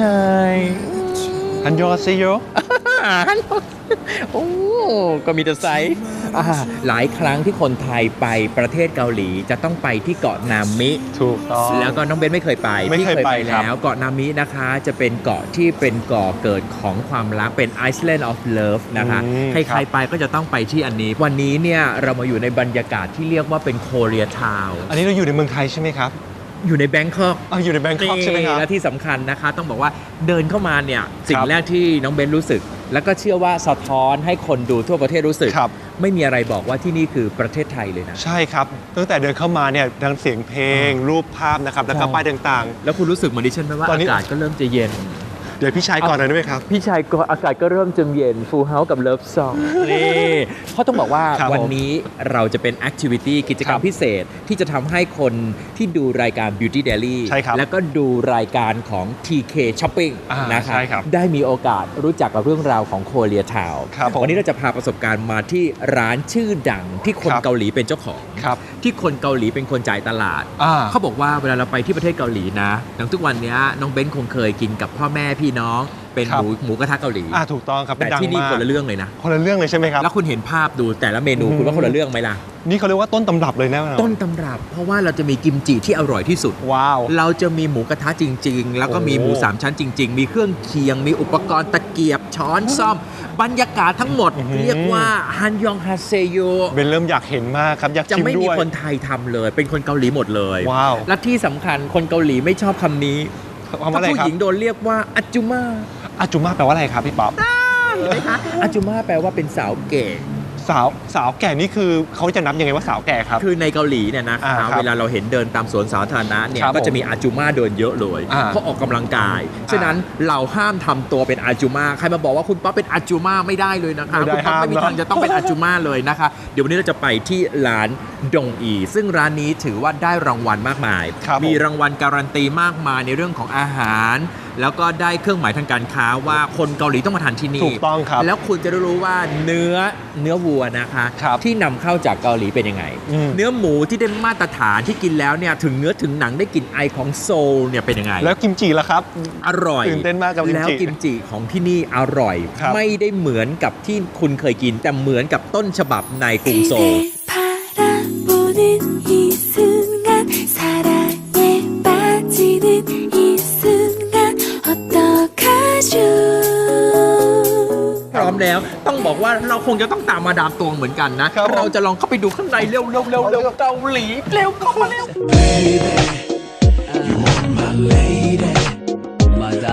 ชายอันยองอาเซโยฮันโอ้ก็มีแต่ไซส์อ่าหลายครั้งที่คนไทยไปประเทศเกาหลีจะต้องไปที่เกาะนามิ ถูกต้อง แล้วก็น้องเบนไม่เคยไป ไม่พี่เคยเคยไปไปครับแล้ว เกาะนามินะคะ จะเป็นเกาะที่เป็นเกาะเกิดของความรักเป็น Island of Love นะคะอืมใครๆไปก็จะต้องไปที่อันนี้ วันนี้เนี่ยเรามาอยู่ในบรรยากาศที่เรียกว่าเป็นโคเรียทาวอันนี้เราอยู่ในเมืองไทยใช่ไหมครับ อยู่ในแบงคอกเอาอยู่ในแบงคอกใช่ไหมครับและที่สำคัญนะคะ ต้องบอกว่าเดินเข้ามาเนี่ยสิ่คงรับแรกที่น้องเบนรู้สึก แล้วก็เชื่อว่าสะท้อนให้คนดูทั่วประเทศรู้สึกครับไม่มีอะไรบอกว่าที่นี่คือประเทศไทยเลยนะ ใช่ครับ ตั้งแต่เดินเข้ามาเนี่ยทั้งเสียงเพลง รูปภาพนะครับแล้วก็ใช่ป้ายต่างแล้วคุณรู้สึกเหมือนดิฉันไหมว่าตอนนี้อากาศก็เริ่มจะเย็นๆ เดี๋ยวพี่ชายก่อนหน่อยได้ไหมครับ พี่ชายก็อากาศก็เริ่มจะเย็นฟูลเฮาส์กับเลิฟซองนี่เพราะต้องบอกว่าครับผมวันนี้เราจะเป็นแอคทิวิตี้กิจกรรคมรับพิเศษที่จะทำให้คนที่ดูรายการ Beauty Daily ใช่ครับแล้วก็ดูรายการของ TK Shopping อ่านะครับใช่ครับได้มีโอกาสรู้จักกับเรื่องราวของโคเรียทาวครับผมวันนี้เราจะพาประสบการณ์มาที่ร้านชื่อดังที่คนครับ เกาหลีเป็นเจ้าของ ครับ ที่คนเกาหลีเป็นคนจ่ายตลาด อ่า เขาบอกว่าเวลาเราไปที่ประเทศเกาหลีนะอย่างทุกวันเนี้ยน้องเบนคงเคยกินกับพ่อแม่พี่น้องเป็นครัหบ มูหมูกระทะเกาหลีอ่าถูกต้องครับแต่ดังที่นี่มากคนละเรื่องเลยนะคนละเรื่องเลยใช่ไหมครับ แล้วคุณเห็นภาพดูแต่ละเมนูอืม คุณว่าคนละเรื่องไหมล่ะ นี่เขาเรียกว่าต้นตำรับเลยนะต้นตำรับ เพราะว่าเราจะมีกิมจิที่อร่อยที่สุด ว้าว เราจะมีหมูกระทะจริง ๆ แล้วก็มีหมูโอ้สามชั้นจริง ๆ มีเครื่องเคียง มีอุปกรณ์ตะเกียบช้อนซ่อม บรรยากาศทั้งหมด อื้อหือ เรียกว่าฮันยองฮาเซโยเป็นเริ่มอยากเห็นมากครับอยากจะชิมไม่มีด้วยคนไทยทำเลย เป็นคนเกาหลีหมดเลย ว้าว และที่สำคัญคนเกาหลีไม่ชอบคำนี้ ความว่าถ้าอะไรผู้ครัหบญิงโดนเรียกว่าอัจจุมาอาจุมาแปลว่าอะไรครับพี่ป๊อป เห็นไหมคะอาจุมาแปลว่าเป็นสาวเก๋ สาวสาวแก่นี่คือเขาจะนับยังไงว่าสาวแก่ครับ คือในเกาหลีเนี่ยนะอ่าคะครับเวลาเราเห็นเดินตามสวนสาธารณะเนี่ยครับก็จะมีอาจุมาเดินเยอะเลยอ่าเพราะออกกำลังกาย ฉะนั้นเราห้ามทำตัวเป็นอาจุมาใครมาบอกว่าคุณป๊อปเป็นอาจุมาไม่ได้เลยนะคะไม่ได้คุณป๊อปไม่มีห้ามเนอะทางจะต้องเป็นอาจุมาเลยนะคะ เดี๋ยววันนี้เราจะไปที่ร้านดงอี ซึ่งร้านนี้ถือว่าได้รางวัลมากมาย ครับผม มีรางวัลการันตีมากมายในเรื่องของอาหาร แล้วก็ได้เครื่องหมายทางการค้าว่าคนเกาหลีต้องมาทานที่นี่ถูกต้องครับ แล้วคุณจะได้รู้ว่าเนื้อเนื้อวัวนะคะครับที่นำเข้าจากเกาหลีเป็นยังไงอืมเนื้อหมูที่ได้มาตรฐานที่กินแล้วเนี่ยถึงเนื้อถึงหนังได้กลิ่นไอของโซลเนี่ยเป็นยังไง แล้วกิมจิล่ะครับ อร่อยตื่นเต้นมากกับกิมจิแล้วกิมจิของที่นี่อร่อยครับไม่ได้เหมือนกับที่คุณเคยกินแต่เหมือนกับต้นฉบับในกรุงโซล แล้ว ต้องบอกว่าเราคงจะต้องตามมาดามตวงเหมือนกันนะ ครับผม เราจะลองเข้าไปดูข้างในเร็วเร็วเร็วเร็วเกาหลีเร็วเข้ามาเร็ว My lady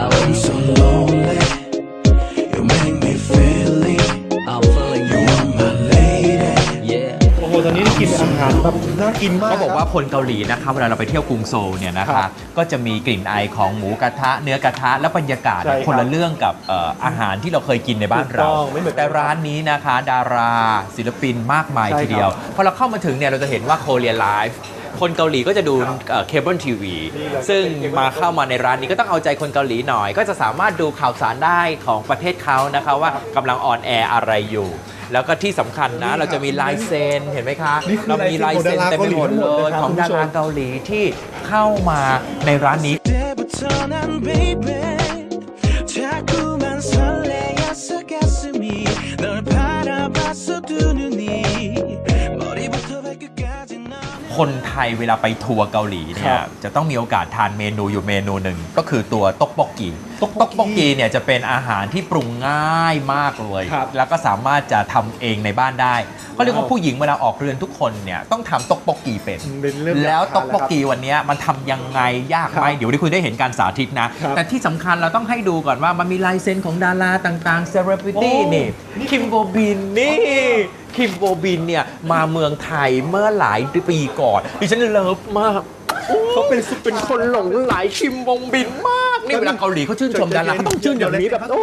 I'm so lonely อ้โหตอนนี้ได้กินอาหารแบบน่ากินมากเขาบอกว่าคนเกาหลีนะคะเวลาเราไปเที่ยวกรุงโซลเนี่ยนะครัคะบก็จะมีกลิ่นไอของหมูกระทะ เนื้อกระทะและบรรยากาศใช่ครับคนละเรื่องกับเอ่ออาหารที่เราเคยกินในบ้านถูกเราต้องไม่เหมือนกันแต่ร้านนี้นะคะ ดาราศิลปินมากมายใช่ทีเดียวครับพอเราเข้ามาถึงเนี่ยเราจะเห็นว่าโคเรียไลฟ์ คนเกาหลีก็จะดูเคเบิลทีวี นี่เลย ซึ่ง cable มาเข้ามาในร้านนี้ก็ต้องเอาใจคนเกาหลีหน่อย ก็จะสามารถดูข่าวสารได้ของประเทศเขานะคะว่ากำลังออนแอร์อะไรอยู่ แล้วก็ที่สำคัญนะ เราจะมีลายเซ็นเห็นไหมคะ นี่คือ เรามีลายเซ็นเต็มไปหมดเลยของดาราเกาหลีที่เข้ามาในร้านนี้ 때부터 난 baby 자꾸만 설레었어 가슴이 널 바라봤어 두 눈이 คนไทยเวลาไปทัวร์เกาหลีเนี่ครัยบจะต้องมีโอกาสทานเมนูอยู่เมนูหนึ่งก็คือตัวต๊อกบกกีต๊อกบกกีต๊อกบกกีเนี่ยจะเป็นอาหารที่ปรุงง่ายมากเลยครับแล้วก็สามารถจะทำเองในบ้านได้เขาเรียกว่าผู้หญิงเวลาออกเรือนทุกคนเนี่ยต้องทำต๊อกบกกีเป็นเป็นเรื่องแล้วอยาต๊อกทานบกกีวันเนี้ยมันทำยังไงยากไหมครับเดี๋ยววันนี้คุณได้เห็นการสาธิตนะครับแต่ที่สำคัญเราต้องให้ดูก่อนว่ามันมีลายเซ็นของดาราต่างๆเซเลบริตี้โอ้นี่คิมโบบินนี่ คิมโบบินเนี่ยมาเมืองไทยเมื่อหลายปีก่อนดิฉันเลิฟมากเขาเป็นเป็นคนหลงไหลคิมบงบินมากนี่เวลาเกาหลีเขาชื่นชมดาราเขาต้องชื่นอย่างนี้แบบโอ้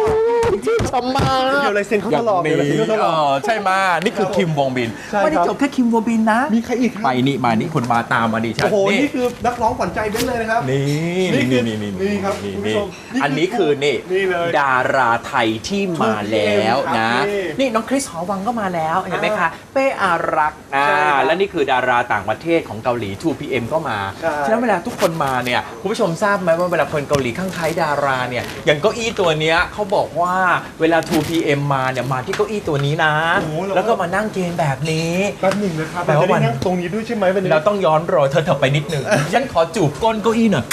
ที่ชมมาเดี๋ยวลายเซ็นเขาตลอดเดี๋ยวลายเซ็นเขาตลอดเออใช่มานี่คือคิมวงบิน ใช่ไม่ได้ครับจบแค่คิมวงบินนะ มีใครอีกครับไปนี่มานี่คนมาตามมาดิฉันโอ้โห นี่คือนักร้องขวัญใจเบ้นเลยนะครับ นี่นี่คือนี่นี่นี่ครับนี่คุณผู้นี่ชมนี่คืออัอันนี้คือนี่นี่เลยดาราไทยที่มาแล้วครับนะนี่นี่น้องคริสหอวังก็มาแล้วเห็นไหมคะเป้อารักษ์อ่าใช่ครับและนี่คือดาราต่างประเทศของเกาหลี 2PM ก็มาใช่ ฉะนั้นเวลาทุกคนมาเนี่ยคุณผู้ชมทราบไหมว่าเวลาคนเกาหลีข้างใครดาราเนี่ยอย่างเก้าอี้ตัวเนี้ยเขาบอกว่าเวลา 2PM มาเนี่ยมาที่เก้าอี้ตัวนี้นะ โอ้โหแล้ว แล้วก็มานั่งเกณฑ์แบบนี้ แป๊บหนึ่งนะครับแปลว่าเรจะได้วัน นั่งตรงนี้ด้วยใช่ไหมวันนี้เราต้องย้อนรอยเธอเถอะไปนิดนึง ฉันขอจูบก้นเก้าอี้หน่อย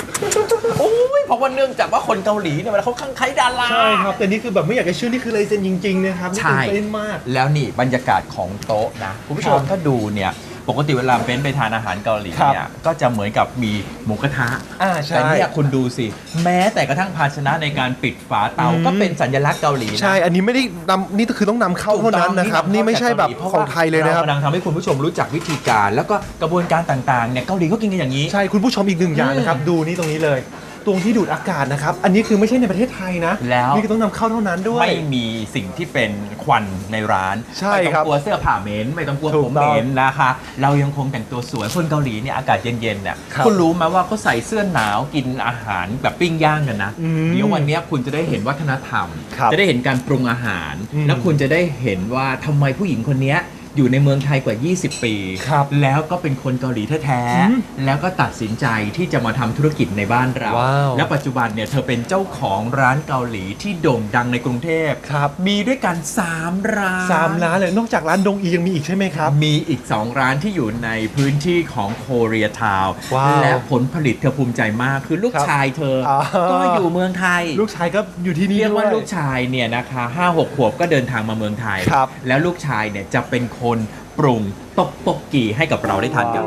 โอ้ยเพราะว่าเนื่องจากว่าคนเกาหลีเนี่ยเวลาเขาข้างใครดารา ใช่ครับ แต่นี่คือแบบไม่อยากจะเชื่อนี่คือลายเซ็นจริงๆนะครับนี่ใช่ ตื่นเต้นมาก แล้วนี่บรรยากาศของโต๊ะนะ คุณผู้ชมครับถ้าดูเนี่ย ปกติเวลาเบนไปทานอาหารเกาหลีครับเนี่ยก็จะเหมือนกับมีหมูกระทะอ่าใช่แต่เนี่ยคุณดูสิ แม้แต่กระทั่งภาชนะในการปิดฝาเตาอืม ก็เป็นสัญลักษณ์เกาหลีนะใช่ อันนี้ไม่ได้นำนี่คือต้องนำเข้าเท่านั้นนะครับ นี่ไม่ใช่แบบของไทยเลยนะครับ เรากำลังทำให้คุณผู้ชมรู้จักวิธีการ แล้วก็กระบวนการต่างๆเนี่ยเกาหลีเขากินกันอย่างนี้ ใช่ คุณผู้ชมอีกหนึ่งอย่างนะครับ ดูนี่ตรงนี้เลย ตรงที่ดูดอากาศนะครับ อันนี้คือไม่ใช่ในประเทศไทยนะ แล้ว นี่คือต้องนำเข้าเท่านั้นด้วย ไม่มีสิ่งที่เป็นควันในร้านใช่ไม่ต้อครับงกลัวเสื้อผ้าเหม็นไม่ต้องกลัวถูผกมต้องเหม็นนะคะ เรายังคงแต่งตัวสวยคนเกาหลีเนี่ยอากาศเย็นๆเนี่ยครับคุณรู้ไหมว่าเขาใส่เสื้อหนาวกินอาหารแบบปิ้งย่างกันนะอืมเดี๋ยววันเนี้ยคุณจะได้เห็นวัฒนธรรม ครับจะได้เห็นการปรุงอาหาร อืมแล้วคุณจะได้เห็นว่าทำไมผู้หญิงคนเนี้ย อยู่ในเมืองไทยกว่า 20 ปี ครับแล้วก็เป็นคนเกาหลีแท้อืมๆแล้วก็ตัดสินใจที่จะมาทำธุรกิจในบ้านเรา ว้าว และปัจจุบันเนี่ยเธอเป็นเจ้าของร้านเกาหลีที่โด่งดังในกรุงเทพ ครับมีด้วยกัน 3 ร้าน สามร้านเลยนอกจากร้านดงอียังมีอีกใช่ไหมครับ มีอีก 2 ร้านที่อยู่ในพื้นที่ของโคเรียทาวน์ว้าวและผลผลิตเธอภูมิใจมากคือลูกครับชายเธอออก็อยู่เมืองไทย ลูกชายก็อยู่ที่นี่เรียกว่าด้ ลูกชายเนี่ยนะคะห้าหกขวบก็เดินทางมาเมืองไทย ครับแล้วลูกชายเนี่ยจะเป็นค นปรุงตกปกกีให้กับเราได้ทานกัน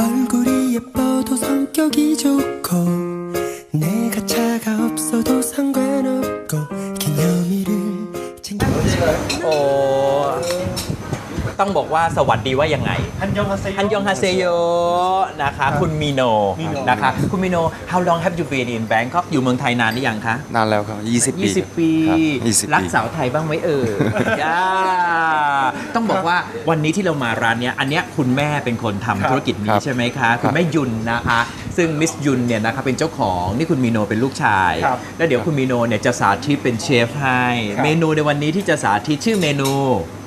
얼굴이 예뻐도 성격이 좋고 내가 차가 없어도 상관없고 기념일을 챙겨 โอ้ ต้องบอกว่าสวัสดีว่ายังไงฮันยองฮาเซโยฮันยองฮาเซโยนะคะคุณมิโนมิโนะนะคะคุณมิโน how long have you been in Bangkok อยู่เมืองไทยนานหรือยังคะนานแล้วครับ 20 ปี 20 ปีครับ20รักปีสาวไทยบ้างไหมเอ่ยจ้าต้องบอกว่าวันนี้ที่เรามาร้านเนี้ยอันเนี้ยคุณแม่เป็นคนครับทำธุรกิจคนี้รับใช่ไหมคะ คุณแม่ยุนนะคะ ซึ่งมิสยุนเนี่ยนะคะเป็นเจ้าของนี่คุณมิโนเป็นลูกชายครับแล้วเดี๋ยวคุณมิโนเนี่ยจะสาธิตเป็นเชฟให้ครับเมนูในวันนี้ที่จะสาธิตชื่อเมนู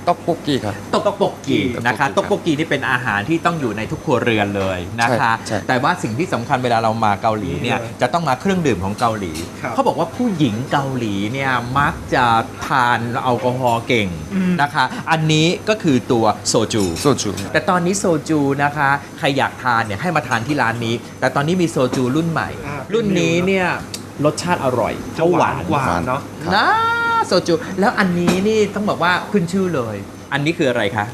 ต๊อกโปกกี้ครับตกปกกีนะคะตตกกปปกกกีกีนี่เป็นอาหารที่ต้องอยู่ในทุกครัวเรือนเลยนะคะ ใช่ใช่ แต่ว่าสิ่งที่สำคัญเวลาเรามาเกาหลีเนี่ยจะต้องมาเครื่องดื่มของเกาหลี ครับเขาบอกว่าผู้หญิงเกาหลีเนี่ยมักจะทานแอลกอฮอล์เก่งอืม นะคะ อันนี้ก็คือตัวโซจู โซจู แต่ตอนนี้โซจูนะคะ ใครอยากทานเนี่ยให้มาทานที่ร้านนี้ แต่ตอนนี้มีโซจูรุ่นใหม่ อ่ารุ่นนี้เนี่ยรสชาติอร่อยจะหวานกว่าเนาะนะ โซจู แล้วอันนี้นี่ต้องบอกว่าขึ้นชื่อเลย อันนี้คืออะไรคะ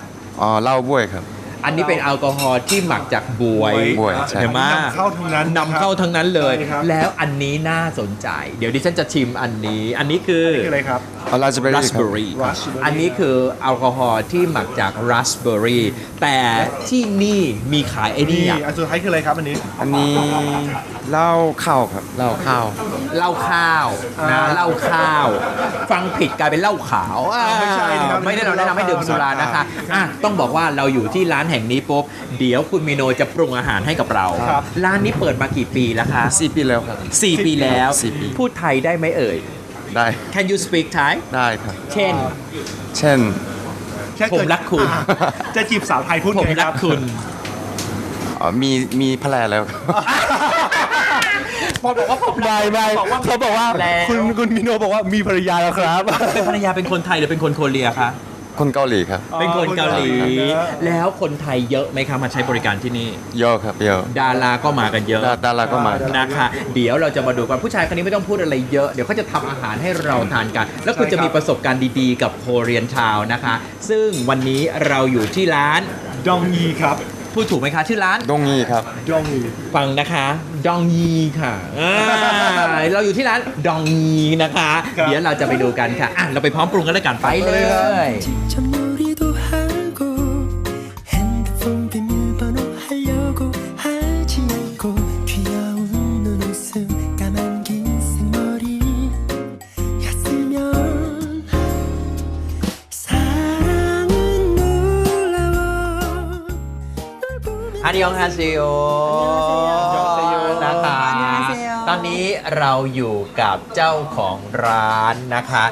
อ๋อเหล้าบ้วยครับ อันนี้เป็นแอลกอฮอล์ที่หมักจากบวยบวยใช่ เห็นไหมนำเข้าทั้งนั้นนำเข้าทั้งนั้นเลย ใช่ครับ แล้วอันนี้น่าสนใจ เดี๋ยวดิฉันจะชิมอันนี้ อันนี้คือ นี่คืออะไรครับอ๋อราสเบอร์รารี่สครัเบบอร์รี่ raspberry อันนี้คือแอลกอฮอล์ที่หมักจากราสเบอร์รี่แต่ที่นี่มีขายไอ้นี่นี่อะอันสุดท้ายคืออะไรครับอันนี้ อันนี้เหล้าข้าวครับ เหล้าข้าวเหล้าข้าวนะอ่าเหล้าข้าว ฟังผิดกลายเป็นเหล้าขาวอ่าไม่ใช่นะครับไม่ได้เราแนะนำให้ดื่มสุรานะคะอะต้องบอกว่าเราอยู่ที่ร้านแห่งนี้ปุ๊บเดี๋ยวคุณมิโนจะปรุงอาหารให้กับเรา ครับร้านนี้เปิดมากี่ปีแล้วคะสี่ปีแล้วครับ4ปีแล้วสี่ปี พูดไทยได้ไหมเอ่ย ได้ Can you speak Thai ได้ครับ เช่น เช่น แค่เดผมรักคุณ อ่าจะจีบสาวไทยพูดผมไงครัรักบคุณอ๋อมีมีแผลแล้วครับพอบอกว่าผมไม่ไม่เขาบอกว่าแล้วคุณคุณมิโนบอกว่ามีภรรยาแล้วครับ เป็นภรรยาเป็นคนไทยหรือเป็นคนโคเรียคะ คนเกาหลีครับ เป็นคนเกาหลีคนเกาหลีนะแล้วคนไทยเยอะไหมคะมาใช้บริการที่นี่ เยอะครับเยอะดาราก็มากันเยอะดาดาราก็มานะคะ เดี๋ยวเราจะมาดูกันผู้ชายคนนี้ไม่ต้องพูดอะไรเยอะ เดี๋ยวเขาจะทำอาหารให้เราทานกัน แล้วคุณใช่จะครับมีประสบการณ์ดีๆ กับโคเรียนชาวนะคะ ซึ่งวันนี้เราอยู่ที่ร้านดองยีครับ พูดถูกไหมคะชื่อร้านดองยีครับ ดองยีฟังนะคะ ดองยีค่ะอ่าเราอยู่ที่ร้านดองยีนะคะ เดี๋ยวเราจะไปดูกันค่ะอะเราไปพร้อมปรุงกันเลยกันไปเลย อันยองฮาซิโอนะคะ ตอนนี้เราอยู่กับเจ้าของร้านนะคะ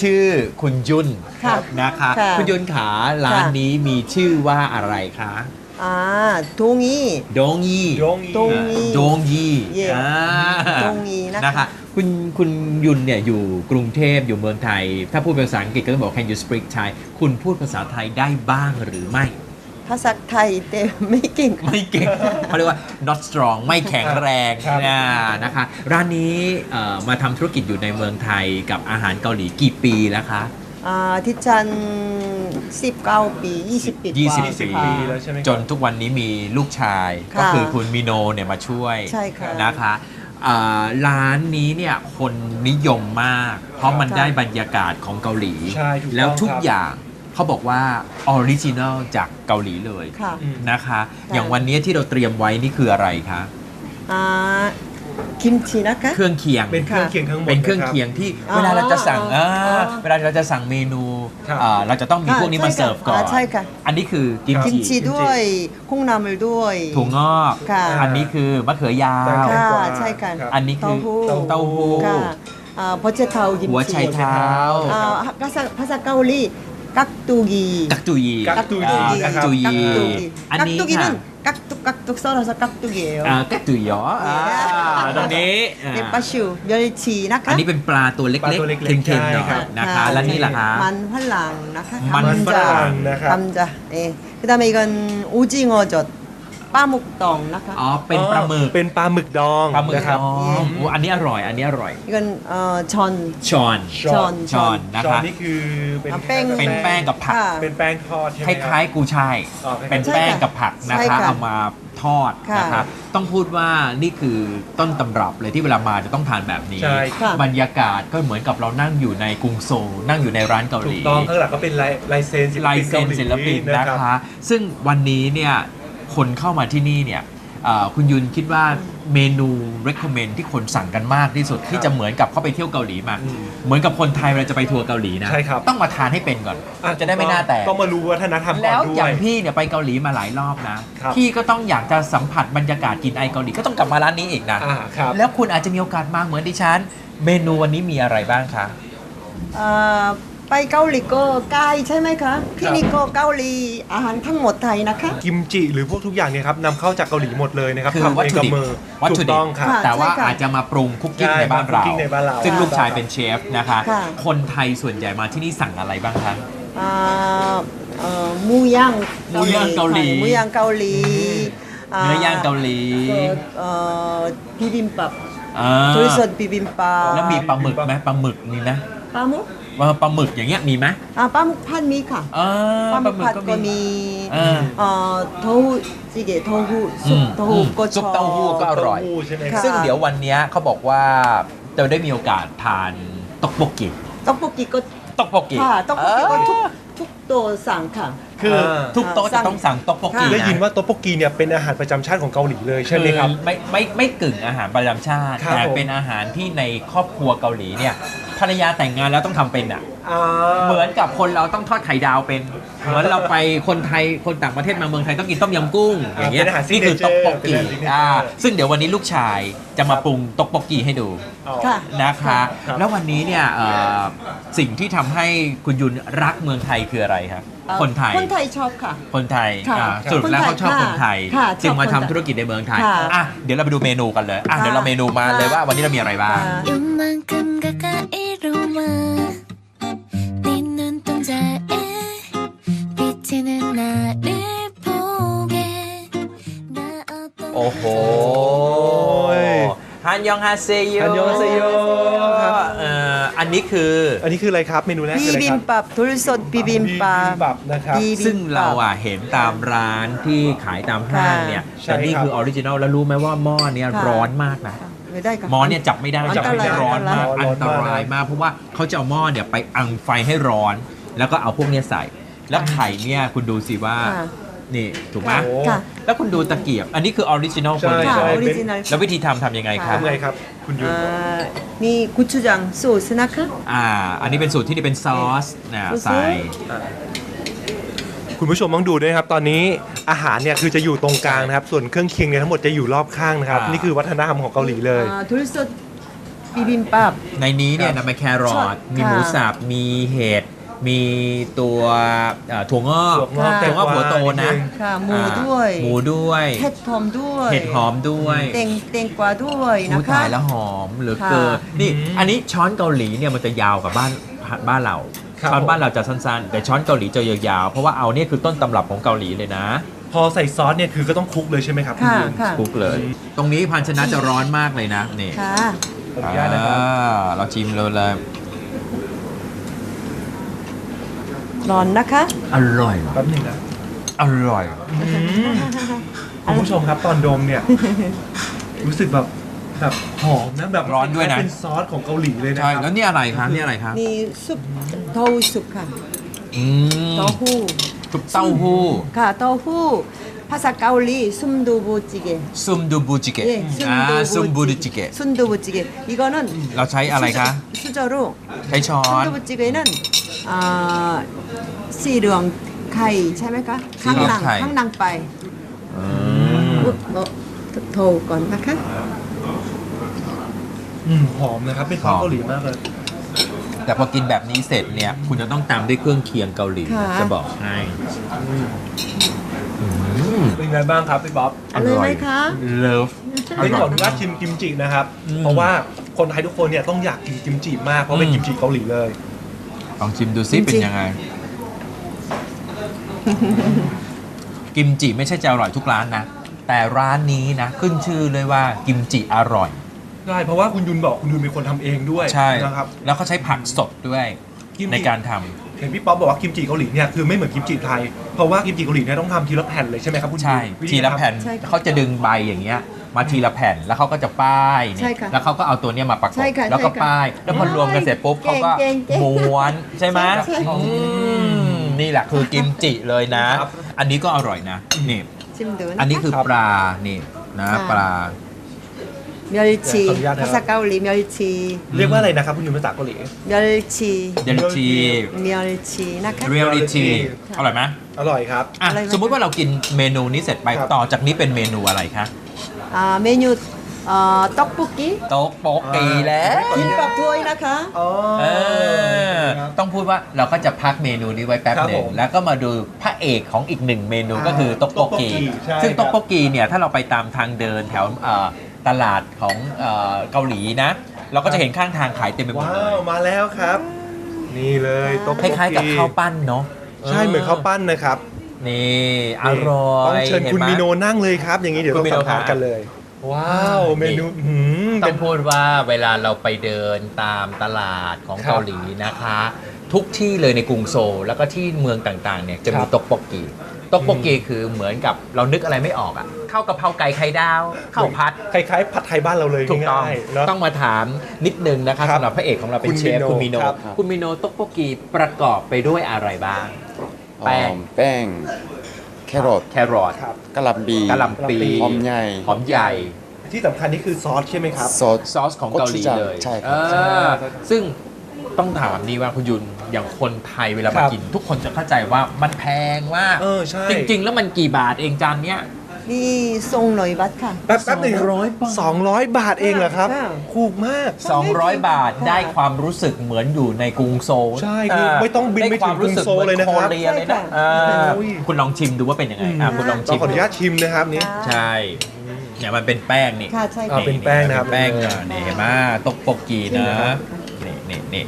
ชื่อคุณยุนค่ะนะคะคุณยุนขาร้านนี้มีชื่อว่าอะไรคะอ่าตงนี้ดงยี่โดงยี่ดงยี่อ่าโดงยี่นะคะคุณคุณยุนเนี่ยอยู่กรุงเทพอยู่เมืองไทย ถ้าพูดเป็นภาษาอังกฤษก็ต้องบอก can you speak Thai คุณพูดภาษาไทยได้บ้างหรือไม่ ภาษาไทยเต่ไม่เก่ง ไม่เก่งเขาเรียกว่า not strong ไม่แข็งแรงนะนะคะ ร้านนี้มาทำธุรกิจอยู่ในเมืองไทยกับอาหารเกาหลีกี่ปีแล้วคะที่ฉัน19 ปี 20 ปีกว่า 20 ปียี่ไหมครัจนทุกวันนี้มีลูกชายก็คือคุณมิโนเนี่ยมาช่วยใช่ค่ะนะคะร้านนี้เนี่ยคนนิยมมาก เพราะมันได้บรรยากาศของเกาหลี ใช่แล้วทุกอย่าง เขาบอกว่าออริจินอลจากเกาหลีเลยะนะคะ อย่างวันนี้ที่เราเตรียมไว้นี่คืออะไรคะกิมจินะคะ เครื่องเคียง เป็นเครื่องเคียงข้างบนเป็นเครื่องเคียงที่เวลาเราจะสั่งเวลาเราจะสั่งเมนูเราจะต้องมีพวกนี้มาเสิร์ฟก่อนใช่ค่ะอันนี้คือกิมจิด้วยกุ้งนำมันด้วยถั่วงอกอันนี้คือมะเขือยาวใช่ค่ะอันนี้คือเต้าหู้เต้าหู้าหัวไชเท้าภาษาเกาหลี กักตูกี กักจุยี กักตุยี อ่า นะ กัก ครับ จุยี 깍두기. อันนี้ 깍두기는 ค่ะ 깍둑 깍둑 썰어서 깍둑이에요. อ่ากักจุยอ๋ออ่าตรงนี้อ่า 네, 빠슈 멸치 나카. อันนี้เป็นปลาตัวเล็ ปลาก ตัวเล็ ๆ กๆ เค็มๆหน่อ ใช่ครั ย บ นะคะ และนี่ล่ะคะ 만 활랑 나카. มันฝรั่ง นะครับ 감자. 예. 그다음에 이건 오징어젓. 빠묵동 나카. อ๋อเป็นปลาหมึก เป็นปลาหมึกดอง ปลาหมึก นะครับ อ๋อโอ้อันนี้อร่อย อันนี้อร่อย 이건 어, 전. ชอน ช้อน ชอนนะ ช้อน คะ นี่คือเป็น อ่ะแป้ง เป็นแป้งกับผัก ค่ะ เป็นแป้งทอดใช่ไห ค มรับ ล้ายๆกูช่าย อ๋อคล้ายๆ เป็นแป้งกับผักนะ ใช่ คะ ค่ะ เอามาทอด ค่ะ นะคะ ต้องพูดว่านี่คือต้นตำรับเลยที่เวลามาจะต้องทานแบบนี้ ใช่ ค่ะ บรรยากาศก็เหมือนกับเรานั่งอยู่ในกรุงโซลนั่งอยู่ในร้านเกาห ถู ลี กต้องข้างหลังก็เป็นลายลายเซ็นศิล ลาย ปิน เซ็ เกาน หลี ศิลปินนะ รับ คะ ซึ่งวันนี้เนี่ย คนเข้ามาที่นี่เนี่ยเอ่อคุณยุนคิดว่าเมนู recommend ที่คนสั่งกันมากที่สุด ที่จะเหมือนกับเข้าไปเที่ยวเกาหลีมา อืมเหมือนกับคนไทยเวลาจะไปทัวร์เกาหลีนะใช่ครับ ต้องมาทานให้เป็นก่อน อ่จะได้ไม่น่าแตก ต้องมารู้วัฒนธรรมก่แล้อนวด้อวย่าย งพี่เนี่ยไปเกาหลีมาหลายรอบนะ ครับ พี่ก็ต้องอยากจะสัมผัสบรรยากาศกินไอเกาหลีก็ต้องกลับมาร้านนี้อีกนะ อ่าครับ แล้วคุณอาจจะมีโอกาสมาเหมือนดิฉัน เมนูวันนี้มีอะไรบ้างคะ 아, ไปเกาหลีก็ใกล้ใช่ไหมคะ ที่นี่ก็เกาหลีอาหารทั้งหมดไทยนะคะ กิมจิหรือพวกทุกอย่างเนี่ยครับนำเข้าจากเกาหลีหมดเลยนะครับคือทำวัตเองถุกับดิบมือวัตถูถุกดิต้บองครับค่ะแต่ว่าใช่ค่ะอาจจะมาปรุงคุกกิ้งใช่ในบ้านเรามาคุกกิ้งในบ้านเรา ซึ่งลูกชายเป็นเชฟนะคะ ค่ะ คนไทยส่วนใหญ่มาที่นี่สั่งอะไรบ้างคะ อ่าเอ่อหมูย่างหมูย่างเกาหลี ค่ะหมูย่างเกาหลีเนื้อย่างเกาหลีเอ่อบิบิมบับอ่าโดยสดบิบิมบับแล้วมีปลาหมึกไหมปลาหมึกมีไหมปลาหมึก ว่าปลาหมึกอย่างเงี้ยมีไหมอ่าปลาหมึกพันมีค่ะอ่าปลาหมึกผัดก็มีอ่าเอ่อโทหูจิเกะโทหูซุปโทหูก็ชซุปอบเต้าหู้ก็อร่อย เต้าหู้ใช่ไหมค่ะซึ่งเดี๋ยววันเนี้ยเขาบอกว่าเราได้มีโอกาสทานตอกโปกิ ต๊อกโบกิก็ ตอกโปกิค่ะต๊อกโบกิก็ทุกเออทุกตัวสั่งค่ะ คือทุกโต๊ะสั่จะงต้องสั่งตอกโปกิค่ะได้ยินนะว่าโต๊ะโปกีเนี่ยเป็นอาหารประจำชาติของเกาหลีเลยใช่ไหมครับ อไม่ไม่ไม่กึ่งอาหารประจำชาติ ครับแต่ผม เป็นอาหารที่ในครอบครัวเกาหลีเนี่ยภรรยาแต่งงานแล้วต้องทำเป็นอะ อ่า เหมือนกับคนเราต้องทอดไข่ดาวเป็น เหมือนเราไปคนไทยคนต่างประเทศมาเมืองไทยต้องกินต้มยำกุ้ง อย่างเงี้ยเป็นอาหารนี่คือ signature ตอกโปเป็นกิอาหาร signature อ่าซึ่งเดี๋ยววันนี้ลูกชายจะมาปรุงตอกโปกิให้ดูอ๋อ ค่ะ นะคะ ครับ แล้ววันนี้เนี่ยเอ่อสิ่งที่ทำให้คุณยุนรักเมืองไทยคืออะไครับ เอ่อ คนไทย คนไทยชอบค่ะ คนไทย ค่ะ อ่าสรุปแล้วเขาชอบคนไทย ค่ะ จึงมา ชอบคนไทย ทำธุรกิจในเมืองไทย ค่ะ อ่ะเดี๋ยวเราไปดูเมนูกันเลยอ่ะ ค่ะ เดี๋ยวเราเมนูมาเลยว่าวันนี้เรามีอะไรบ้าง 요만큼 가까이로 와 네 눈동자에 비치는 나를 보게 나 어떤 โอ้โห ฮันยองฮาเซโย ฮันยองฮาเซโยครับ เอ่ออันนี้คือ อันนี้คืออะไรครับเมนูแรกคืออะไร 비빔 ครับ 밥 돌솥 비빔 บิบิมบั 밥 บนะครับ 비빔밥 ซึ่งเราอ่ะเห็นตามร้านที่ขายตามห้างเนี่ย ใช่ แต่นี่ ครับ คือออริจินัลแล้วรู้ไหมว่าหม้อเนี่ย ค่ะ ร้อนมากนะ ไม่ได้ค่ะ หม้อเนี่ยจับไม่ได้ อันตราย จับไม่ได้ร้อนมาก อั อัน น ต ตราย รายมาก เพราะว่าเขาจะเอาหม้อเนี่ยไปอังไฟให้ร้อน แล้วก็เอาพวกเนี้ยใส่ แล้วไข่เนี่ยคุณดูสิว่า ค่ะ นี่ถูกไหม โอ้ ค่ะ แล้วคุณดูตะเกียบ อันนี้คือออริจินัลคน ใช่ เลย ค่ะ ใช่ ออริจินัล แล้ววิธีทำทำยังไงครับ ทำไงครับ คุณยุน อ่านี่고추장 소스นะคะ อ่า อันนี้เป็นสูตรที่นี่เป็นซอสนะ ซอส ใส่ คุณผู้ชมต้องดูด้วยนะครับ ตอนนี้อาหารเนี่ยคือจะอยู่ตรงกลางนะครับ ส่วนเครื่องเคียงเนี่ยทั้งหมดจะอยู่รอบข้างนะครับ อ่านี่ นี่คือวัฒนธรรมของเกาหลีเลย 아, 돌솥 비빔밥 ในนี้เนี่ยนะมีแครอท มีหมูสับ มีเห็ด มีตัวเอ่อถั่วงอกถั่วงอกถั่วงอกหัวโตนะค่ะหมูอ่าด้วยหมูด้วย햇텀ด้วยเห็ดหอมด้วยเต็งเต็งกวาด้วยอู้นะคะ ตายแล้วหอมเหลือเกินค่ะ นี่ อันนี้ช้อนเกาหลีเนี่ยมันจะยาวกว่าบ้านบ้านเราครับช้อนบ้านเราจะสั้นๆ แต่ช้อนเกาหลีจะยาวๆเพราะว่าเอาเนี่ยคือต้นตำรับของเกาหลีเลยนะ พอใส่ซอสเนี่ยคือก็ต้องคลุกเลยใช่ไหมครับณค่ะยุนค่ะคลุกเลย ตรงนี้ภาชนะจะร้อนมากเลยนะนี่ค่ะ ขออนุญาตนะครับ อ่าเราชิมเลยเลย ร้อนนะคะ อร่อยแป๊บหนึงนะอร่อยคุณผู้ชมครับตอนดมเนี่ย รู้สึกแบบแบบหอมนะแบบร้อนด้วยนะ เป็นซอสของเกาหลีเลยนะคใช่รับแล้วนี่อะไรคะนี่อะไรคะนี่ซุปเต้าหู้ซุปค่ะอืมเต้าหู้ซุปเต้าหู้ค่ะเต้าหู้ ภาษาเกาหลีซุมดูบูจิเกะ ซุมดูบูจิเกะ 예, อ่าซุมบูจิเกะ 순두부찌개 이거는 เราใช้อะไรคะ 수저로 ใช้ช้อน 순두부찌개는 아, 씨령 카이 참을까? 씨령 강낭 카이. 강낭빠이 อืม 어, 어, 더울 건นะคะ อืมหอมนะครับเป็นซอสเกาหลีมากเลย แต่พอกินแบบนี้เสร็จเนี่ย คุณจะต้องตามด้วยเครื่องเคียงเกาหลีค่ะ จะบอกให้อืมเป็นไงบ้างครับพี่บ๊อบอร่อยไหมคะ เลิฟเฮ้ยขออนุญาตชิมกิมจินะครับ อืม เพราะว่าคนไทยทุกคนเนี่ยต้องอยากกินกิมจิมากเพราะเป็นอืมกิมจิเกาหลีเลย ลองชิมดูซิกิมจิเป็นยังไง กิมจิไม่ใช่จะอร่อยทุกร้านนะ แต่ร้านนี้นะ ขึ้นชื่อเลยว่ากิมจิอร่อย ได้เพราะว่าคุณยุนบอกคุณยุนเป็นคนทำเองด้วยใช่นะครับ แล้วเขาใช้ผักสดด้วยกิมจิ ในการทำเห็นพี่ป๊อปบอกว่ากิมจิเกาหลีเนี่ยคือไม่เหมือนกิมจิไทยเพราะว่ากิมจิเกาหลีเนี่ยต้องทำทีละแผ่นเลยใช่ไหมครับคุณยุนใช่ วิทีละแผ่นใช่ค่ะเขาจะดึงใบอย่างเงี้ย มาทีละแผ่นแล้วเขาก็จะป้ายเนี่ใช่ยค่ะแล้วเขาก็เอาตัวเนี้ยมาประกใช่บค่ะแล้วก็ใช่ค่ะป้าย แล้วพอรวมกันเสร็จปุ๊บเก่เขางก็เก่งเก่งม้วนใช่ไหมใช่ใช่อืมนี่แหละคือกิมจิเลยนะ อันนี้ก็อร่อยนะนี่ ชิมดูอันนี้นะคะคือปลานี่นะค่ะปลา 멸มลชีขออนุญาตนะครับ ภาษาเกาหลีเมลชีเรียกว่าอะไรนะครับคุณยูนภาษาเกาหลี멸ชีเดนชี멸ชีนะคะ เรียลิตี้อร่อยไหมอร่อยครับสมมติว่าเรากินเมนูนี้เสร็จไปต่อจากนี้เป็นเมนูอะไรคะเมนูต๊อกปุกิต๊ะโป๊กตีแล้ว กินแบบถ้วยนะคะ อ๋อ เออต้องพูดว่าเราก็จะพักเมนูนี้ไว้แป๊บหนึ่งแล้วก็มาดูพระเอกของอีกหนึ่งเมนูก็คือต๊อกปกกกี้ซึ่งต๊อกโปกกีเนี่ยถ้าเราไปตามทางเดินแถว ตลาดของเอ่อเกาหลีนะ เราก็จะเห็นข้างทางขายเต็มไปหมดว้าเลวย มาแล้วครับ นี่เลยโต๊ะคล้ายๆกับข้าวปั้นเนาะใช่เหมือนข้าวปั้นนะครับนี่อร่อยต้องเชิญคุณห็ไห มิโนนั่งเลยครับ อย่างนี้เดี๋ยวคุต้อณงมิโนสัมภาษณ์กันเลย ว้าวเมนูหืมต้เป็อน งพูดว่าเวลาเราไปเดินตามตลาดของครับ เกาหลีนะคะ ทุกที่เลยในกรุงโซลแล้วก็ที่เมืองต่างๆเนี่ยจะมีคตกปกกีตกปกกีคือเหมือนกับเรานึกอะไรไม่ออกอะเข้าวกะเพราไก่ไข่ดาวเข้าวผัด คล้ายๆผัดไทยบ้านเราเลยถูกต้องต้องมาถามนิดนึงนะคะสำหรับพระเอกของเราเป็นเชฟคุณมิโนะคุณมิโนะตกปกีประกอบไปด้วยอะไรบ้าง แป้งแป้ง แครอทแครอทกะหล่ำปีกะหล่ำปีหอมใหญ่หอมใหญ่ ที่สำคัญนี่คือซอสใช่ไหมครับ ซอส ซอสของเกาหลีเลยใช่ครับซึ่งต้องถามนี่ว่าคุณยุน อย่างคนไทยเวลาครัมาบกิน ทุกคนจะเข้าใจว่ามันแพงมากเออใช่ จริง ๆ แล้วมันกี่บาทเองจานเนี้ย นี่ทรงหน่อยบัตค่ะ แป๊บแป๊บหนึ่ง200บาท สองร้อยบาทเองเหรอครับค่ะ ถูกมาก 200 บาทได้ความรู้สึกเหมือนอยู่ในกรุงโซลใช่คือไม่ต้องบินไปถึงกรุงโซลเลยนะครับได้วามรู้สึกหมือโคเรียเลยนะใช่ค่ะอ่าโอ้ย คุณลองชิมดูว่าเป็นยังไงอะคุณลองต้อชิงมขออนุญาตชิมนะครับนี่ ใช่เนี่ยมันเป็นแป้งนี่ค่ะใช่อ่าค่ะเป็นแป้งนะครับ เป็แป้งอะนี่เห็นไหมตกโปกกีนะนี่นี่นี่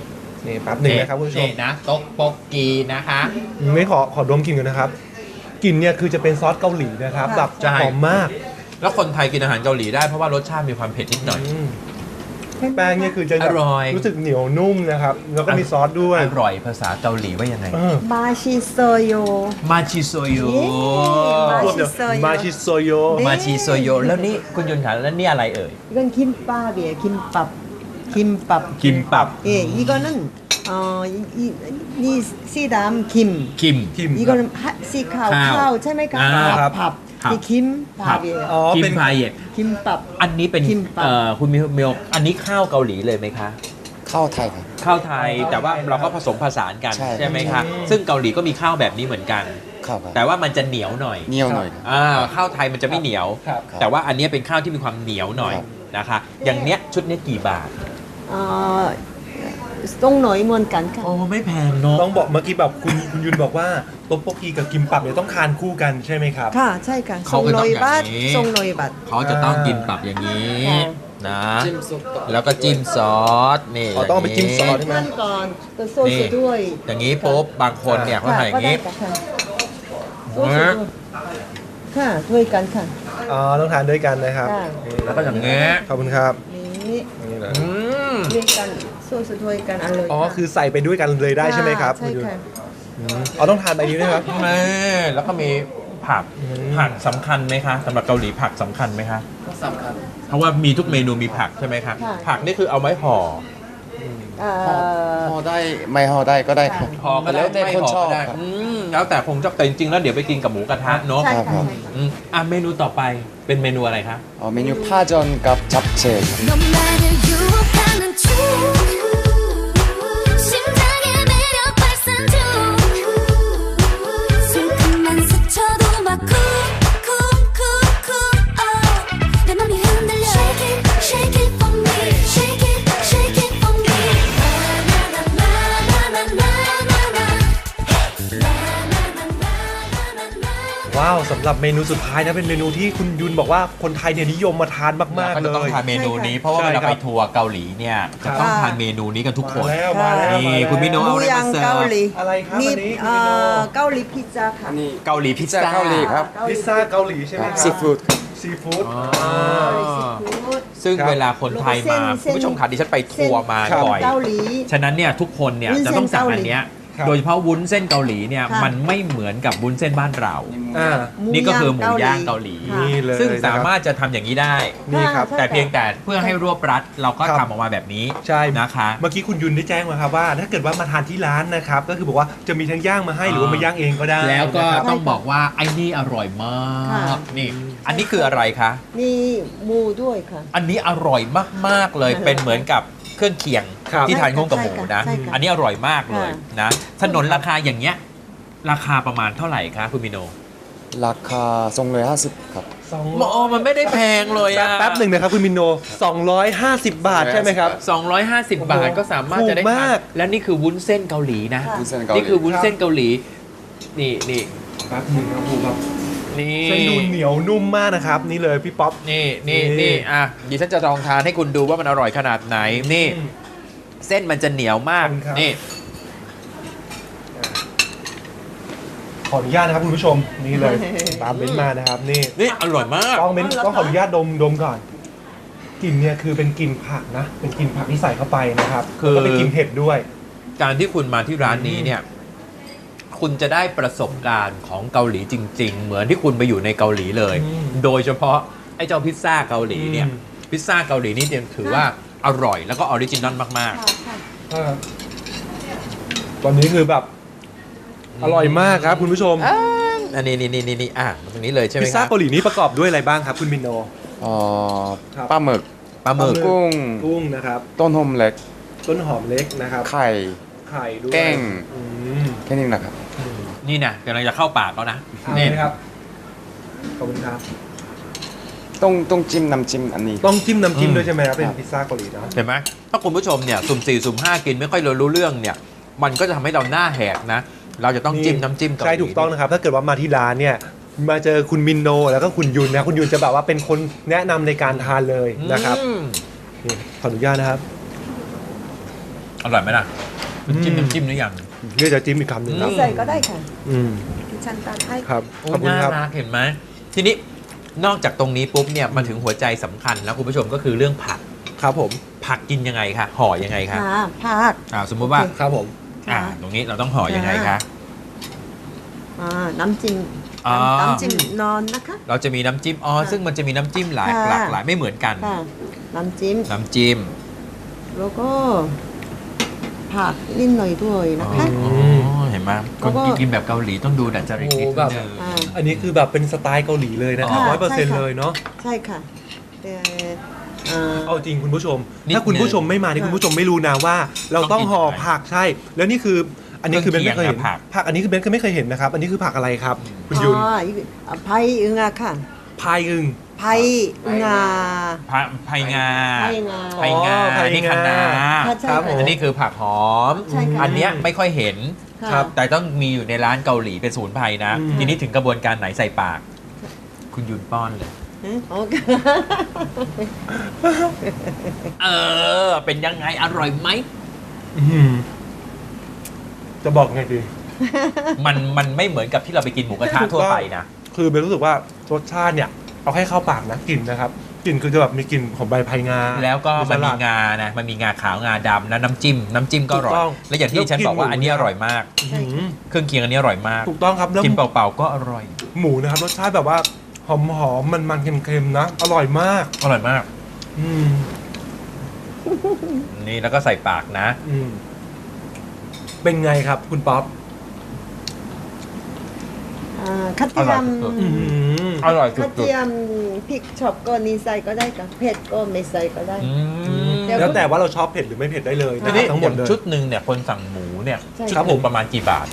นี่แป๊บหนึ่งนะครับคุณผู้ชมนี่นะต๊กปกกีนะคะไม่ขอขอดมกลิ่นกันนะครับกลิ่นเนี่ยคือจะเป็นซอสเกาหลีนะครับแบบหอมมาก แล้วคนไทยกินอาหารเกาหลีได้เพราะว่ารสชาติมีความเผ็ดนิดหน่อยแป้งเนี่ยคือจะอร่อย รู้สึกเหนียวนุ่มนะครับ แล้วก็มีซอสด้วย อร่อยภาษาเกาหลีว่ายังไง มาชิโซโย มาชิโซโย มาชิโซโย มาชิโซโย แล้วนี่คุณยนต์ขาแล้วนี่อะไรเอ่ย เรื่องคิมปาเบียคิมปับ 예, 이거는 어, 이, 이, 이 씨담 김. คิม คิม 이거는 하, 씨카오 카오. 카오 채메까? 아, 밥. 밥. 밥. 밥. 이 김밥이에요. อ๋อ คิม เป็น พายเยต 김밥. อันนี้เป็น คิมปับ เอ่อคุณมิเมลอันนี้ข้าวเกาหลีเลยไหมคะ ข้าวไทยครับ ข้าวไทยแต่ว่าเราก็ผสมผสานกัน ใช่ ไหมคะซึ่งเกาหลีก็มีข้าวแบบนี้เหมือนกัน ครับครับ แต่ว่ามันจะเหนียวหน่อย เหนียวหน่อยครับ อ่าข้าวไทยมันจะไม่เหนียว ครับ ครับ แต่ว่าอันเนี้ยเป็นข้าวที่มีความเหนียวหน่อย ครับ นะคะ อย่างเนี้ยชุดเนี้ยกี่บาท เอ่อต้องหน่อยเหมือนกันค่ะ โอ้ไม่แพงเนาะต้องบอกเมื่อกี้แบบคุณคุณยุนบอกว่าโต๊ะโปกีกับกิมปับเนี่ยต้องทานคู่กันใช่ไหมครับ ค่ะ ใช่ค่ะเขาส่งก็หต้น่องอยอย่างบาทนี้ส่งหน่อยบาท เขาจะต้องกินปรับอย่างนี้ค่ะ นะ จิ้มซุปต่อแล้วก็จิ้มซอสนี่อ๋อต้องเอาไปจิ้มซอสย่างนี้นั่นก่อนแต่โซนี่สด้วยอย่างนี้ปุ๊บ บางคนเนี่ยเขาค่ะทำอย่างนี้ก็ได้ค่ะโซสด้วยค่ะด้วยกันค่ะ อ๋อต้องทานด้วยกันนะครับค่ะ แล้วก็อย่างนี้ขอบคุณครับ นี่นี่เลยอืม ด้วยกันส่วนสุดด้วยกันอร่อยอ๋อคือใส่ไปด้วยกันเลยได้ใช่ไหมครับใช่ค่ะอ๋อต้องทานไปดีได้วยครับ แม่แล้วก็มีผักผักสำคัญไหมคะสำหรับเกาหลีผักสำคัญไหมคะสำคัญเพราะว่ามีทุกเมนูมีผักใช่ไหมคะค่ผักนี่คือเอาไม้ห่อเอห่อได้ไม่ห่อได้ก็ได้คพอก็แล้วแต่ไม่คนชอบก็ได้แล้วแต่คงชอบแต่จริงๆแล้วเดี๋ยวไปกินกับหมูกระทะเนาะใช่ครับอะเมนูต่อไปเป็นเมนูอะไรครับอ๋อเมนูผ้าจอนกับจับเชย No running to ว้าวสำหรับเมนูสุดท้ายนะเป็นเมนูที่คุณยุนบอกว่าคนไทยเนี่ยนิยมมาทานมากก็ๆเลจะต้องย ทานเมนูนี้ เพราะว่าใช่เวลาครับไปทัวร์เกาหลีเนี่ยจะต้องทานเมนูนี้กันทุกคน มาแล้วมาแล้วนี่มาแล้ว คุณพี่โน้หเอามูอะไรย่ามางเสิร์เกาฟหลีอะไรครับมีวันนี้คุณเอ่มิโนอเกาหลีพิซซ่าค่ะอันนี้เกาหลีพิซซ่า เกาหลีครับเกาหลีพิซซ่าเกาหลีใช่ไหมครับซีฟู้ดซีฟู้ดอ๋อซีฟู้ด ซึ่งครับเวลาคนไทยมาเส้น คุณผู้ชมค่ะดิฉันไปทัวร์มาครับ บ่อย เกาหลี ฉะนั้นเนี่ยทุกคนเนี่ยวุ้นเส้จะนต้องสั่งเกาหลีอันเนี้ยครับ โดยเฉพาะวุ้นเส้นเกาหลีเนี่ยค่ะมันไม่เหมือนกับวุ้นเส้นบ้านเรา อ่าหมูนี่ก็คือหมูย่างเกาเกาหหลีลี ค่ะ นี่เลยซึ่งนะครับสามารถจะทำอย่างนี้ได้ นี่ครับ ใช่ แต่เพียงแต่เพื่อให้รวบรัดเราก็ครับทำออกมาแบบนี้ใช่ นะคะ เมื่อกี้คุณยุนได้แจ้งมาครับว่า ถ้าเกิดว่ามาทานที่ร้านนะครับ ก็คือบอกว่าจะมีทั้งย่างมาให้หรือว่ามาย่างเองก็ได้แล้วก็นะครับ ต้องบอกว่าไอ้นี่อร่อยมาก ค่ะ นี่ อันนี้คืออะไรคะ มีหมูด้วยค่ะ อันนี้อร่อยมาก ๆ เลยค่ะเป็นเหมือนกับ เครื่องเคียงครับที่ทานคู่กับหมูนะ ใช่ค่ะอันนี้อร่อยมากเลยค่ะนะถนนราคาอย่างเงี้ยราคาประมาณเท่าไหร่คะคุณมิโนราคา250ครับ สองหมอมันไม่ได้แพงเลยอะแป๊บหนึ่งนะครับคุณมินโน 250 บาทใช่ไหมครับ 250 บาทก็สามารถจะได้ถูกทามากนและนี่คือวุ้นเส้นเกาหลีนะค่ะวุ้นเส้นเกาหลี นี่คือวุ้นเส้นเกาหลี นี่นี่แป๊บหนึ่งครับผมครับ นี่เส้นดูเหนียวนุ่มมากนะครับ นี่เลยพี่ป๊อปนี่นี่นี่นี่อะดิฉันจะลองทานให้คุณดูว่ามันอร่อยขนาดไหนนี่อืมเส้นมันจะเหนียวมากขอบคุณครับ นี่ ขออนุญาตนะครับคุณผู้ชมนี่เลย ตามเม้นต์มานะครับนี่นี่อร่อยมาก ต้องเม้นต์ต้องขออนุญาตดมดมก่อนกลิ่นเนี่ยคือเป็นกลิ่นผักนะเป็นกลิ่นผักที่ใส่เข้าไปนะครับคือ แล้วก็เป็นกลิ่นเห็ดด้วย การที่คุณมาที่ร้านนี้เนี่ย คุณจะได้ประสบการณ์ของเกาหลีจริง ๆ เหมือนที่คุณไปอยู่ในเกาหลีเลยอืมโดยเฉพาะไอ้เจ้าพิซซ่าเกาหลีเนี่ยอืมพิซซ่าเกาหลีนี่ถือว่าอร่อยแล้วก็ออริจินอลมากค่ะค่ะอ่าตอนนี้คือแบบ อร่อยมากครับคุณผู้ชมๆอันนี้นี่นี่นี่นี่อะตรงนี้เลยใช่ไหมพิซคซ่ารับเกาหลีนี้ประกอบด้วยอะไรบ้างครับ คุณมินโนเอ่อครับปลาหมึกปลาหมึกปลาหมึกุ้งกุ้งนะครับ ต้นหอมเล็ก ต้นหอมเล็กนะครับ ไข่ไข่ด้วยแกงอืมแค่นี้นะครับ นี่นะกำลังจะเข้าปากแล้วนะเอานี่เลยครับ ขอบคุณครับ ต้องต้องจิ้มน้ำจิ้มอันนี้ ต้องจิ้มน้ำจิ้มอืมด้วยใช่ไหมครับ เป็นครับพิซซ่าเกาหลีเนาะ เห็นไหมถ้าคุณผู้ชมเนี่ยสุ่มสี่สุ่มห้ากินไม่ค่อยรู้เรื่องเนี่ย มันก็จะทำให้เราหน้าแหกนะ เราจะต้องจิ้มน้ำจิ้มเกาหลี ใช่ถูกต้องนะครับ ถ้าเกิดว่ามาที่ร้านเนี่ย มาเจอคุณมินโนแล้วก็คุณยุนนะ คุณยุนจะแบบว่าเป็นคนแนะนำในการทานเลยนะครับอืมนี่ขออนุญาตนะครับ อร่อยไหมล่ะน้ำจิ้มอืม น้ำจิ้มหรือยัง เดี๋ยวจะจิ้มอีกคำหนึ่งครับอืมใส่ก็ได้ค่ะอืมดิฉันตัดให้ครับโอ้ขอบคุณน่าครับรักเห็นไหมทีนี้นอกจากตรงนี้ปุ๊บเนี่ยมาถึงหัวใจสำคัญแล้วคุณผู้ชมก็คือเรื่องผักครับผม ผักกินยังไงคะห่อยังไงคะค่ะผัก อ่าสมมุติว่าครับผม อ่าตรงนี้เราต้องห่อยังไงคะ อ่าน้ำจิ้มอ๋อน้ำจิ้มนอนนะคะ เราจะมีน้ำจิ้มอ๋อค่ะซึ่งมันจะมีน้ำจิ้มหลายค่ะ หลากหลายไม่เหมือนกัน ค่ะน้ำจิ้มน้ำจิ้มแล้วก็ ผักนิดหน่อยด้วยอ๋นะอคะเห็นไหมคแล้วนก็กินแบบเกาหลีต้องดูดัจจริตนิดโอ้แบบนึงอ่า อันนี้คือแบบเป็นสไตล์เกาหลีเลยนะครับอ๋อร้อยเปอร์เซ็นต์ใช่ค่ะ เลยเนาะ ใช่ค่ะแต่อ่าเอาจริงคุณผู้ชม นิดถ้าคุณผู้ชมนึงไม่มานี่ค่ะคุณผู้ชมไม่รู้นะว่า เราต้องห่อต้องกินยังไงผักใช่ แล้วนี่คืออันนี้คือเบนไม่เคยเห็นเครื่องเคียงกับผัก ผักอันนี้คือเบนก็ไม่เคยเห็นนะครับ อันนี้คือผักอะไรครับ คุณยุนอ๋ออีกอะไผ่อึงาค่ะ พายอึ่ง ไผ่อึงาพะไพงาไผ่งาไพงาอ๋อไพงานี่คะน้าค่ะใช่ครับผม อันนี้คือผักหอม ใช่ค่ะอันเนี้ยไม่ค่อยเห็นค่ะครับ แต่ต้องมีอยู่ในร้านเกาหลีเป็นสมุนไพรนะ อืม ทีนี้ถึงกระบวนการไหนใส่ปาก คุณยุนป้อนเลย อืมโอเคเออ เป็นยังไงอร่อยไหม อื้อหือจะบอกไงดี มันมันไม่เหมือนกับที่เราไปกินหมูกระทะทั่วไปนะ คือเบนรู้สึกว่ารสชาติเนี่ย เอาให้เข้าปากนะกลิ่นนะครับกลิ่นคือจะแบบมีกลิ่นของใบไผ่งาแล้วก็มันมีสลัดงานะมันมีงาขาวงาดำแล้วน้ำจิ้ม น้ำจิ้มก็อร่อยถูกต้องและอย่างที่ฉันบอกว่าแล้วกินหมูอันนี้อร่อยมากอื้อหือเครื่องเคียงอันนี้อร่อยมาก ถูกต้องครับแล้วกินเปล่าๆก็อร่อย หมูนะครับรสชาติแบบว่าหอมหอมมันมันๆเค็มๆนะ อร่อยมาก อร่อยมาก อืม นี่แล้วก็ใส่ปากนะ อืม เป็นไงครับคุณป๊อป อ่าข้าวเทียมอร่อยสุด อืมอร่อยสุข้าวดเทียมพริกชอบก็นี่ใส่ก็ได้กับเผ็ดก็ไม่ใส่ก็ได้ ๆอืมเดี๋ยวแล้วแต่ว่าเราชอบเผ็ดหรือไม่เผ็ดได้เลยทีนะคนี้รับทั้งหมดเลยชุดหนึ่งเนี่ยคนสั่งหมูเนี่ยใช่ ชุดครับหนึ่งผมประมาณกี่บาท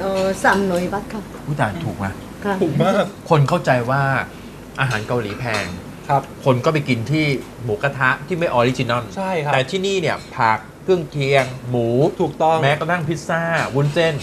เออสามหน่วยบัตรค่ะผู้ต่างถูกไหมค่ะถูกมากคนเข้าใจว่าอาหารเกาหลีแพง ครับ คนก็ไปกินที่หมูกระทะที่ไม่ออริจินอลใช่ครับแต่ที่นี่เนี่ยผักเครื่องเคียง หมูถูกต้อง แม้กระทั่งพิซซ่าวุ้นเส้น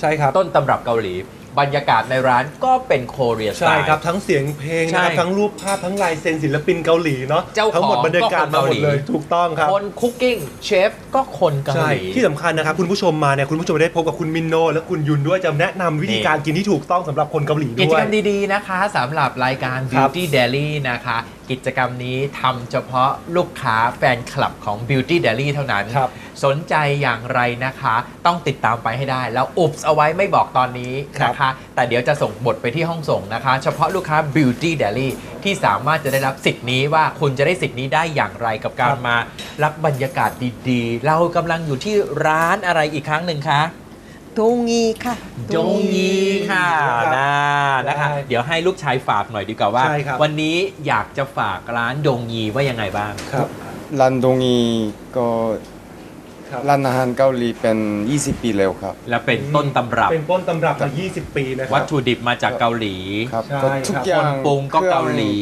ใช่ครับต้นตำรับเกาหลี บรรยากาศในร้านก็เป็นโคเรียสไตใช่ล์ครับ ทั้งเสียงเพลงนะครับใช่ทั้งรูปภาพทั้งลายเซ็นศิลปินเกาหลีเนาะเจ้าของทั้งหมดบรรยากาศก็คนมาหมดเลยเกาหลี ถูกต้องครับ คนคุกกิ้งเชฟก็คนเกาใช่ หลี ที่สำคัญนะครับ คุณผู้ชมมาเนี่ยคุณผู้ชมได้พบกับคุณมินโน และคุณยุนด้วยจะแนะนำวิธีนี่การกินที่ถูกต้องสำหรับคนเกาหลีกิจด้วกยรรมดี ๆ นะคะสำหรับรายการ ครับ Beauty Daily นะคะ กิจกรรมนี้ทำเฉพาะลูกค้าแฟนคลับของ Beauty Daily เท่านั้น ครับ สนใจอย่างไรนะคะ ต้องติดตามไปให้ได้ แล้วอุบเอาไว้ไม่บอกตอนนี้นะคะ แต่เดี๋ยวจะส่งบทไปที่ห้องส่งนะคะ เฉพาะลูกค้า Beauty Daily ที่สามารถจะได้รับสิทธิ์นี้ว่าคุณจะได้สิทธิ์นี้ได้อย่างไรกับการมา รับบรรยากาศดีๆ เรากำลังอยู่ที่ร้านอะไรอีกครั้งหนึ่งคะ ดงงีค่ะ จงยีค่ะครับนะนะคะได้เดี๋ยวให้ลูกชายฝากหน่อยดีกว่าว่า ใช่ครับ วันนี้อยากจะฝากร้านดงยีว่ายังไงบ้าง ครับร้านดงอีก็ครับร้านอาหารเกาหลีเป็น 20 ปีแล้วครับ และเป็นต้นตำรับ เป็นต้นตำรับมา 20 ปีนะครั วัตถุดิบมาจากเกาหลี ครับใช่ก็ทุกครับ อย่าคนงปรุงก็ครื่องเกาหลี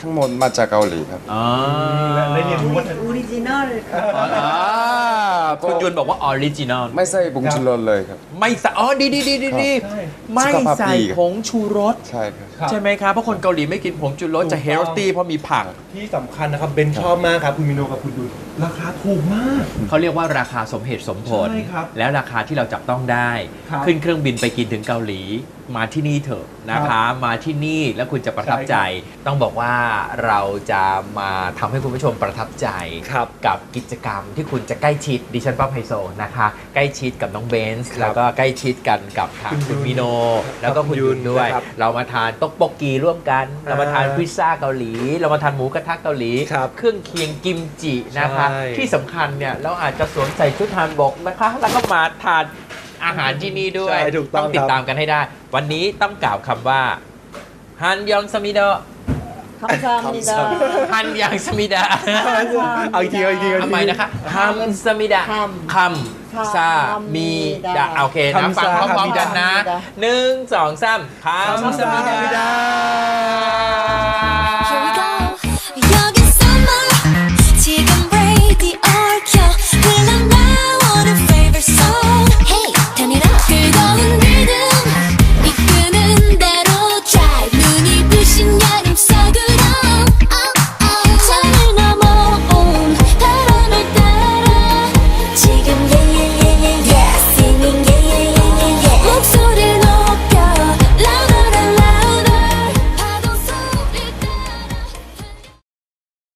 ทั้งหมดมาจากเกาหลีครับอ๋อและได้เรียนรู้วัฒนออริจินอลค่ะอ๋ออ๋อคุณยุนบอกว่าออริจินอลไม่ใส่ผงชูรสเลยครับ ไม่ใส่อ๋อดีดีดีดีดีใช่ไม่สุขภาพใส่ดีครับผงชูรส ใช่ครับครับ ใช่ไหมครับเพราะคนเกาหลีไม่กินผงชูรสถูกจะเฮลตี้เพราะมีผัก ที่สำคัญนะครับเบนชอบมากครับ คุณมินโนกับคุณยุนราคาถูกมาก เขาเรียกว่าราคาสมเหตุสมผล ใช่ครับแล้วราคาที่เราจับต้องได้ ครับ ขึ้นเครื่องบินไปกินถึงเกาหลี มาที่นี่เถอะนะคะ มาที่นี่แล้วคุณจะประทับใจ ต้องบอกว่าเราจะมาทำให้คุณผู้ชมประทับใจครับกับกิจกรรมที่คุณจะใกล้ชิดดิฉันป้าไฮโซนะคะ ใกล้ชิดกับน้องเบนซ์ครับแล้วก็ใกล้ชิดกันกับทางคุคุณณยุนมิโน แล้วก็คุณยุนด้วยนะครับเรามาทานต๊อกโบกกีร่วมกัน เรามาทานอ่าพิซซ่าเกาหลี เรามาทานหมูกระทะเกาหลี ครับเครื่องเคียงกิมจินะคะ ใช่ ที่สำคัญเนี่ยเราอาจจะสวมใส่ชุดทานบกนะคะ แล้วก็มาทานอาหารที่นี่ด้วย ใช่ถูกต้องติดครับ ตามกันให้ได้ วันนี้ต้องกล่าวคำว่าฮันยองสมิโดคำซามิดาฮันยองสมิดา เอาอีกทีเอาอีกทีเอาอีกที ทำไมนะคะฮัมสมิดาฮัมคำ ซามีดาโอเคนะคำฟังซาพร้อมๆกันนะฮัมซาหนึ่งสองสามคำสมิฮัมซามิดาดา